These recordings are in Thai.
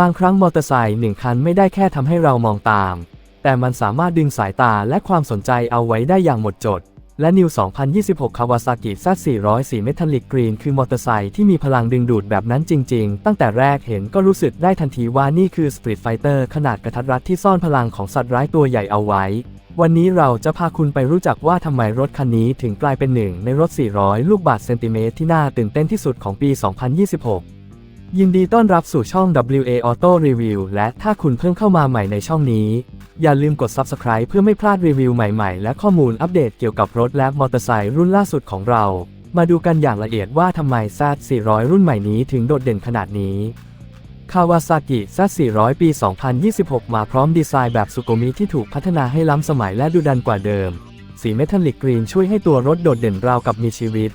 บางครั้งมอเตอร์ไซค์หนึ่งคันไม่ได้แค่ทำให้เรามองตาม แต่มันสามารถดึงสายตาและความสนใจเอาไว้ได้อย่างหมดจด และ New 2026 Kawasaki Z404 Metallic Green คือมอเตอร์ไซค์ที่มีพลังดึงดูดแบบนั้นจริง ๆ ตั้งแต่แรกเห็นก็รู้สึกได้ทันทีว่านี่คือ Street Fighter ขนาดกระทัดรัดที่ซ่อนพลังของสัตว์ร้ายตัวใหญ่เอาไว้ วันนี้เราจะพาคุณไปรู้จักว่าทำไมรถคันนี้ถึงกลายเป็นหนึ่งในรถ 400 ลูกบาศก์เซนติเมตรที่น่าตื่นเต้นที่สุดของปี 2026 ยินดีต้อนรับสู่ช่อง WA Auto Review และถ้าคุณเพิ่งเข้ามาใหม่ในช่องนี้ อย่าลืมกด Subscribe เพื่อไม่พลาดรีวิวใหม่ๆ และข้อมูลอัปเดตเกี่ยวกับรถและมอเตอร์ไซค์รุ่นล่าสุดของเรา มาดูกันอย่างละเอียดว่าทำไม Z400 รุ่นใหม่นี้ถึงโดดเด่นขนาดนี้ Kawasaki Z400 ปี 2026 มาพร้อมดีไซน์แบบสุโกมิที่ถูกพัฒนาให้ล้ำสมัยและดูดันกว่าเดิม สีเมทัลลิกกรีนช่วยให้ตัวรถโดดเด่นราวกับมีชีวิต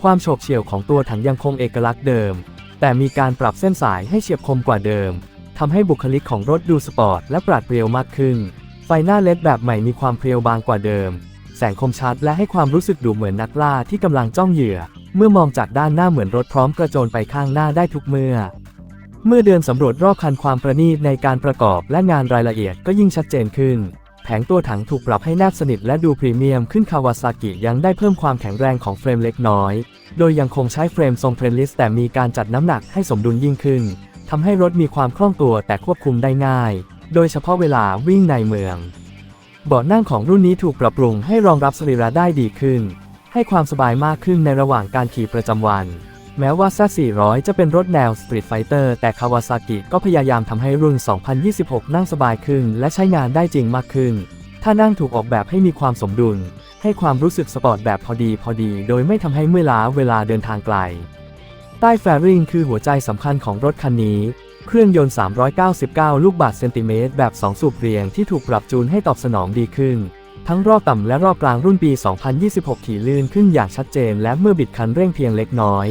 ความโฉบเฉี่ยวของตัวถังยังคงเอกลักษณ์เดิม แต่มีการปรับเส้นสายให้เฉียบคมกว่าเดิมทำให้บุคลิกของรถดูสปอร์ตและปราดเปรียวมากขึ้น ไฟหน้าเลดแบบใหม่มีความเพรียวบางกว่าเดิม แสงคมชัดและให้ความรู้สึกดูเหมือนนักล่าที่กำลังจ้องเหยื่อ เมื่อมองจากด้านหน้าเหมือนรถพร้อมกระโจนไปข้างหน้าได้ทุกเมื่อ เมื่อเดินสำรวจรอบคันความประณีตในการประกอบและงานรายละเอียดก็ยิ่งชัดเจนขึ้น แผงตัวถังถูกปรับให้แนบสนิทและดูพรีเมียมขึ้นคาวาซากิยังได้เพิ่มความแข็งแรงของเฟรมเล็กน้อย โดยยังคงใช้เฟรมทรงเทรนลิสแต่มีการจัดน้ำหนักให้สมดุลยิ่งขึ้นทำให้รถมีความคล่องตัวแต่ควบคุมได้ง่าย โดยเฉพาะเวลาวิ่งในเมือง เบาะนั่งของรุ่นนี้ถูกปรับปรุงให้รองรับสรีระได้ดีขึ้น ให้ความสบายมากขึ้นในระหว่างการขี่ประจำวัน แม้ว่า Z400 จะเป็นรถแนว Street Fighter แต่ Kawasaki ก็พยายามทำให้รุ่น 2026 นั่งสบายขึ้น และใช้งานได้จริงมากขึ้น ถ้านั่งถูกออกแบบให้มีความสมดุล ให้ความรู้สึกสปอร์ตแบบพอดีพอดี โดยไม่ทำให้เมื่อยล้าเวลาเดินทางไกล ใต้แฟริงคือหัวใจสำคัญของรถคันนี้ เครื่องยนต์ 399 ลูกบาศก์เซนติเมตรแบบ 2 สูบเรียงที่ถูกปรับจูนให้ตอบสนองดีขึ้น ทั้งรอบต่ำและรอบกลางรุ่นปี 2026 ขี่ลื่นขึ้นอย่างชัดเจน และเมื่อบิดคันเร่งเพียงเล็กน้อย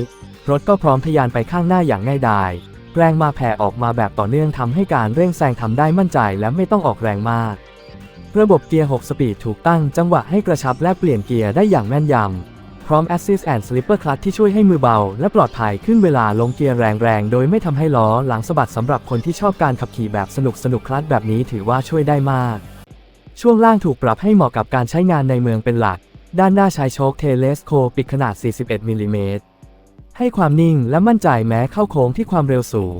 รถก็พร้อมทะยานไปข้างหน้าอย่างง่ายดายแรงมาแผ่ออกมาแบบต่อเนื่องทำให้การเร่งแซงทำได้มั่นใจและไม่ต้องออกแรงมาก ระบบเกียร์ 6 สปีดถูกตั้งจังหวะให้กระชับและเปลี่ยนเกียร์ได้อย่างแม่นยำ พร้อม Assist and Slipper Clutch ที่ช่วยให้มือเบา และปลอดภัยขึ้นเวลาลงเกียร์แรงๆ โดยไม่ทำให้ล้อหลังสะบัดสำหรับคนที่ชอบการขับขี่แบบสนุกสนุกคลัตช์แบบนี้ถือว่าช่วยได้มาก ช่วงล่างถูกปรับให้เหมาะกับการใช้งานในเมืองเป็นหลัก ด้านหน้าใช้โชคเทเลสโคปิดขนาด 41มิลลิเมตรให้ความนิ่งและมั่นใจแม้เข้าโค้งที่ความเร็วสูง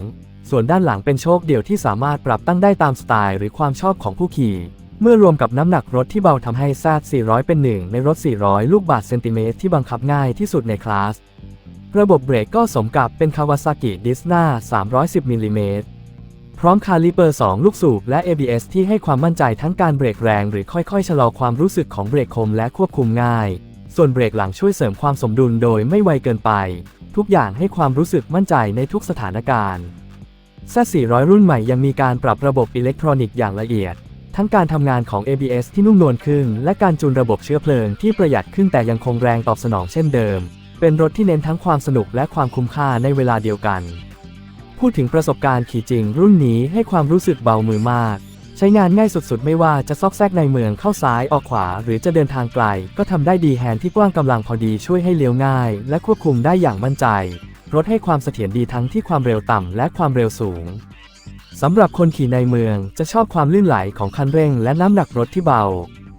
ส่วนด้านหลังเป็นโชคเดี่ยวที่สามารถปรับตั้งได้ตามสไตล์หรือความชอบของผู้ขี่ เมื่อรวมกับน้ำหนักรถที่เบาทำให้ซาด 400 เป็นหนึ่งในรถ 400 ลูกบาศก์เซนติเมตรที่บังคับง่ายที่สุดในคลาส ระบบเบรกก็สมกับเป็น Kawasaki Disna 310มิลลิเมตรพร้อมคาลิเปอร์ 2 ลูกสูบและ ABS ที่ให้ความมั่นใจทั้งการเบรกแรงหรือค่อยๆ ชะลอความรู้สึกของเบรกคมและควบคุมง่าย ส่วนเบรกหลังช่วยเสริมความสมดุลโดยไม่ไวเกินไป ทุกอย่างให้ความรู้สึกมั่นใจในทุกสถานการณ์ Z400 รุ่นใหม่ยังมีการปรับระบบอิเล็กทรอนิกส์อย่างละเอียด ทั้งการทำงานของ ABS ที่นุ่มนวลขึ้น และการจูนระบบเชื้อเพลิงที่ประหยัดขึ้นแต่ยังคงแรงตอบสนองเช่นเดิม เป็นรถที่เน้นทั้งความสนุกและความคุ้มค่าในเวลาเดียวกัน พูดถึงประสบการณ์ขี่จริง รุ่นนี้ให้ความรู้สึกเบามือมาก ใช้งานง่ายสุดๆ ไม่ว่าจะซอกแซกในเมืองเข้าซ้ายออกขวา หรือจะเดินทางไกล ก็ทำได้ดีแฮนด์ที่กว้างกำลังพอดีช่วยให้เลี้ยวง่าย และควบคุมได้อย่างมั่นใจ รถให้ความเสถียรดีทั้งที่ความเร็วต่ำและความเร็วสูง สำหรับคนขี่ในเมืองจะชอบความลื่นไหลของคันเร่งและน้ำหนักรถที่เบา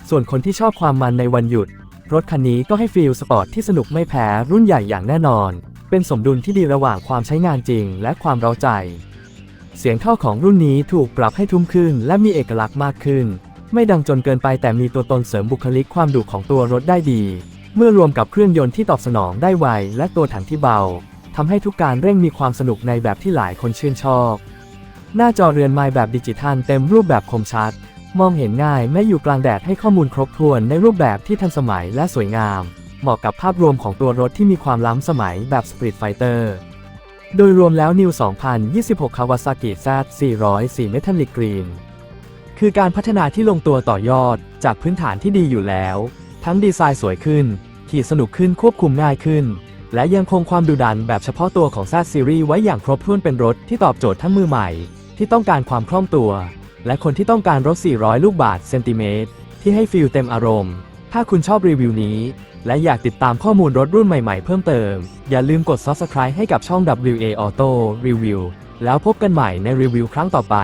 ส่วนคนที่ชอบความมันในวันหยุด รถคันนี้ก็ให้ฟีลสปอร์ตที่สนุกไม่แพ้รุ่นใหญ่อย่างแน่นอน เป็นสมดุลที่ดีระหว่างความใช้งานจริงและความเร้าใจ เสียงท่อของรุ่นนี้ถูกปรับให้ทุ้มขึ้นและมีเอกลักษณ์มากขึ้น ไม่ดังจนเกินไปแต่มีตัวตนเสริมบุคลิกความดุของตัวรถได้ดี เมื่อรวมกับเครื่องยนต์ที่ตอบสนองได้ไวและตัวถังที่เบาทำให้ทุกการเร่งมีความสนุกในแบบที่หลายคนชื่นชอบ หน้าจอเรือนไม้แบบดิจิทัลเต็มรูปแบบคมชัด มองเห็นง่ายแม้อยู่กลางแดดให้ข้อมูลครบถ้วนในรูปแบบที่ทันสมัยและสวยงาม เหมาะกับภาพรวมของตัวรถที่มีความล้ำสมัยแบบ Street Fighter โดยรวมแล้ว New 2026 Kawasaki Z 404 Metallic Green คือการพัฒนาที่ลงตัวต่อยอดจากพื้นฐานที่ดีอยู่แล้ว ทั้งดีไซน์สวยขึ้น ขี่สนุกขึ้นควบคุมง่ายขึ้น และยังคงความดุดันแบบเฉพาะตัวของ Z Series ไว้อย่างครบถ้วนเป็นรถที่ตอบโจทย์ทั้งมือใหม่ ที่ต้องการความคล่องตัว และคนที่ต้องการรถ 400 ลูกบาทเซนติเมตรที่ให้ฟีลเต็มอารมณ์ ถ้าคุณชอบรีวิวนี้ และอยากติดตามข้อมูลรถรุ่นใหม่ๆเพิ่มเติม อย่าลืมกด Subscribe ให้กับช่อง WA Auto Review แล้วพบกันใหม่ในรีวิวครั้งต่อไป